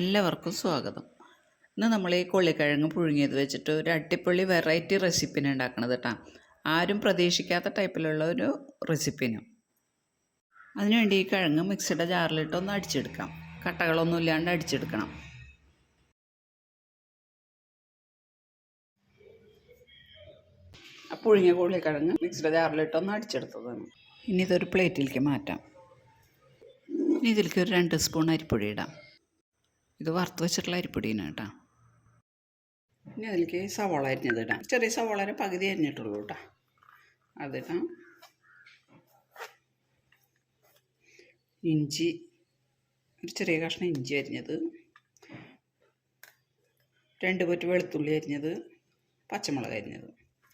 എല്ലാവർക്കും സ്വാഗതം. ഇന്ന് നമ്മൾ ഈ കൊള്ളിക്കിഴങ്ങ് പുഴുങ്ങിയത് വെച്ചിട്ട് ഒരു അടിപൊളി വെറൈറ്റി റെസിപ്പിന് ഉണ്ടാക്കണത് കേട്ടോ ആരും പ്രതീക്ഷിക്കാത്ത ടൈപ്പിലുള്ള ഒരു റെസിപ്പിനും അതിനുവേണ്ടി ഈ കിഴങ്ങ് മിക്സിയുടെ ജാറിലിട്ട് ഒന്ന് അടിച്ചെടുക്കാം. കട്ടകളൊന്നും ഇല്ലാണ്ട് അടിച്ചെടുക്കണം. ആ പുഴുങ്ങിയ കൊള്ളിക്കിഴങ്ങ് മിക്സിയുടെ ജാറിലിട്ട് ഒന്ന് അടിച്ചെടുത്തതാണ്. ഇനി ഇതൊരു പ്ലേറ്റിലേക്ക് മാറ്റാം. ഇതിലേക്ക് ഒരു രണ്ട് സ്പൂൺ അരിപ്പൊടി ഇടാം. ഇത് വറുത്ത് വെച്ചിട്ടുള്ള അരിപ്പൊടിയാണ് കേട്ടോ. ഇനി അതിലേക്ക് സവാള അരിഞ്ഞത് ഇടാം. ചെറിയ സവാളയുടെ പകുതി അരിഞ്ഞിട്ടുള്ളൂ കേട്ടോ. അതിടാം ഇഞ്ചി ഒരു ചെറിയ കഷ്ണം ഇഞ്ചി അരിഞ്ഞത്. രണ്ട് പൊറ്റ് വെളുത്തുള്ളി അരിഞ്ഞത്. പച്ചമുളക് അരിഞ്ഞത്.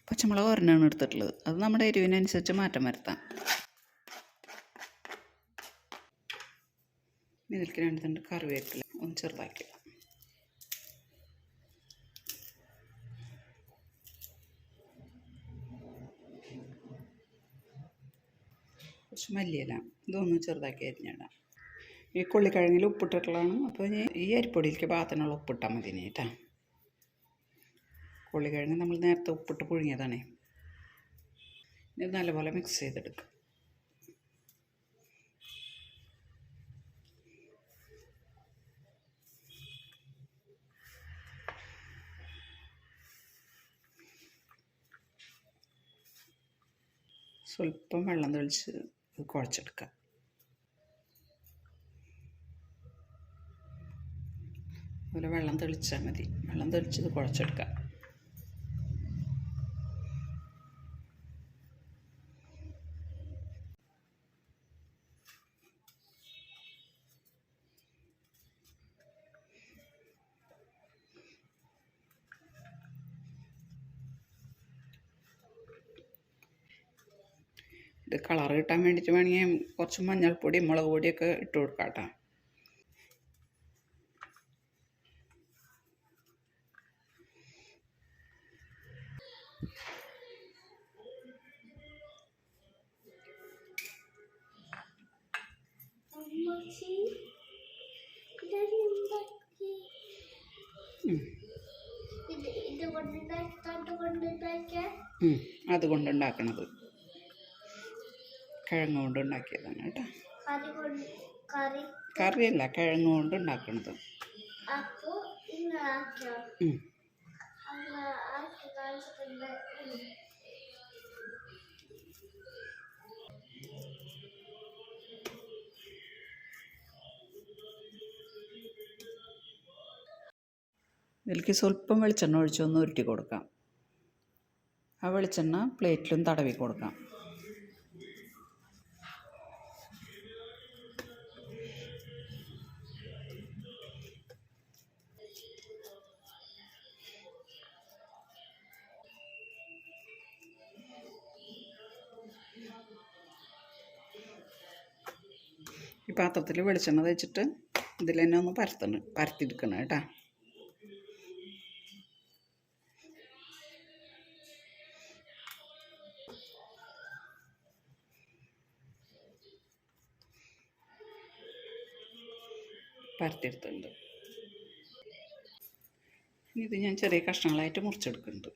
പച്ചമുളക് ഒരെണ്ണമാണ് എടുത്തിട്ടുള്ളത്. അത് നമ്മുടെ എരിവിനനുസരിച്ച് മാറ്റം വരുത്താം. ഇതിലേക്ക് രണ്ട് തണ്ട് കറിവേപ്പില. ഒന്ന് ചെറുതാക്കി. കുറച്ച് മല്ലിയില ഇതൊന്ന് ചെറുതാക്കി അരിഞ്ഞിടാം. ഈ കൊള്ളിക്കിഴങ്ങിൽ ഉപ്പിട്ടിട്ടുള്ളതാണ്. അപ്പോൾ ഞാൻ ഈ അരിപ്പൊടിയിലേക്ക് പാത്രത്തിനുള്ള ഉപ്പിട്ടാൽ മതി ഇനി കേട്ടോ. കൊള്ളിക്കിഴങ്ങ് നമ്മൾ നേരത്തെ ഉപ്പിട്ട് പുഴുങ്ങിയതാണേ. ഇത് നല്ലപോലെ മിക്സ് ചെയ്തെടുക്കുക സ്വല്പം വെള്ളം തെളിച്ച് കുഴച്ചെടുക്കുക അതുപോലെ വെള്ളം തെളിച്ചാൽ മതി. വെള്ളം തെളിച്ചത് കുഴച്ചെടുക്കാം. കുഴച്ചെടുക്കുക ഇത് കളർ കിട്ടാൻ വേണ്ടിയിട്ട് വേണമെങ്കിൽ കുറച്ച് മഞ്ഞൾപ്പൊടി മുളക് പൊടിയൊക്കെ ഇട്ട് കൊടുക്കാം കേട്ടോ അമ്മച്ചി കിഴങ്ങ് കൊണ്ട് ഉണ്ടാക്കിയതാണ് കേട്ടോ. കറിയല്ല കിഴങ്ങ് കൊണ്ട് ഉണ്ടാക്കണത്. ഇതിലേക്ക് സ്വല്പം വെളിച്ചെണ്ണ ഒഴിച്ചൊന്ന് ഉരുട്ടി കൊടുക്കാം. ആ വെളിച്ചെണ്ണ പ്ലേറ്റിലും തടവി കൊടുക്കാം. പാത്രത്തിൽ വെളിച്ചെണ്ണ തേച്ചിട്ട് ഇതിൽ തന്നെ ഒന്ന് പരത്തണം പരത്തിയെടുക്കണം കേട്ടോ. പരത്തിയെടുത്തിട്ടുണ്ട്. ഇത് ഞാൻ ചെറിയ കഷ്ണങ്ങളായിട്ട് മുറിച്ചെടുക്കുന്നുണ്ട്.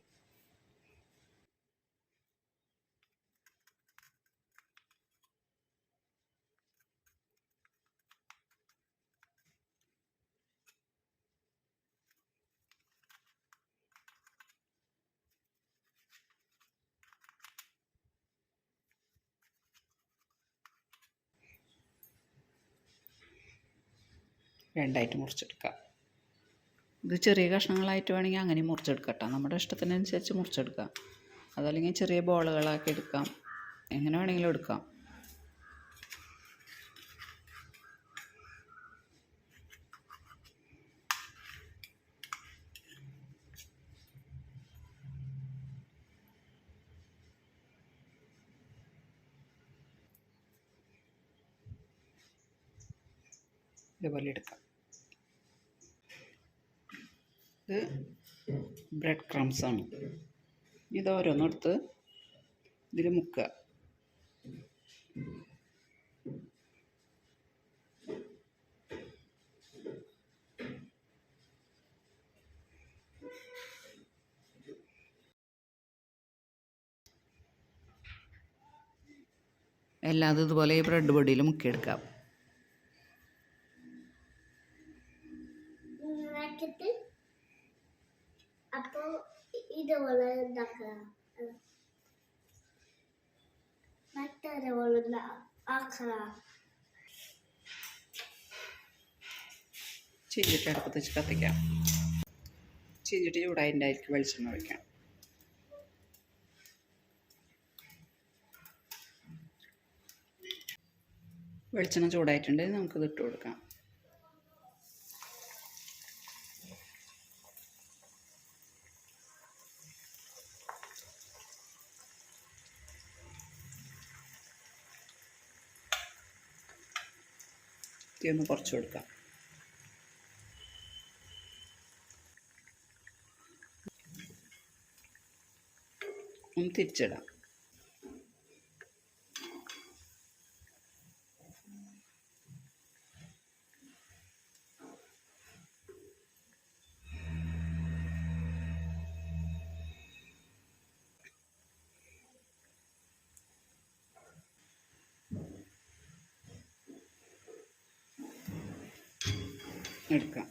രണ്ടായിട്ട് മുറിച്ചെടുക്കാം ഇത് ചെറിയ കഷ്ണങ്ങളായിട്ട് വേണമെങ്കിൽ അങ്ങനെ മുറിച്ചെടുക്കാം നമ്മുടെ ഇഷ്ടത്തിനനുസരിച്ച് മുറിച്ചെടുക്കാം. അതല്ലെങ്കിൽ ചെറിയ ബോളുകളാക്കി എടുക്കാം. എങ്ങനെ വേണമെങ്കിലും എടുക്കാം. ഇതുപോലെ എടുക്കാം. ഇത് ബ്രെഡ് ക്രംസ് ആണ്. ഇത് ഓരോന്നെടുത്ത് ഇതിൽ മുക്കുക. എല്ലാതും ഇതുപോലെ ഈ ബ്രെഡ് പൊടിയിൽ മുക്കിയെടുക്കാം. ഇങ്ങനെ ആക്കിയിട്ട് അപ്പോൾ ഇതുപോലെ ഉണ്ടാക്കുക മറ്റൊരുപോലെ ആക്കുക. ചീഞ്ചിട്ട് അടുപ്പത്ത് വെച്ച് കത്തിക്കാം. ചീഞ്ചിട്ട് ചൂടായതിന്റെ ആയിരിക്കും വെളിച്ചെണ്ണ ഒഴിക്കാം. വെളിച്ചെണ്ണ ചൂടായിട്ടുണ്ടെങ്കിൽ നമുക്കിത് ഇട്ട് കൊടുക്കാം. തീ ഒന്ന് കുറച്ച് കൊടുക്കാം. ഒന്ന് തിരിച്ചിടാം. എടുക്കാം.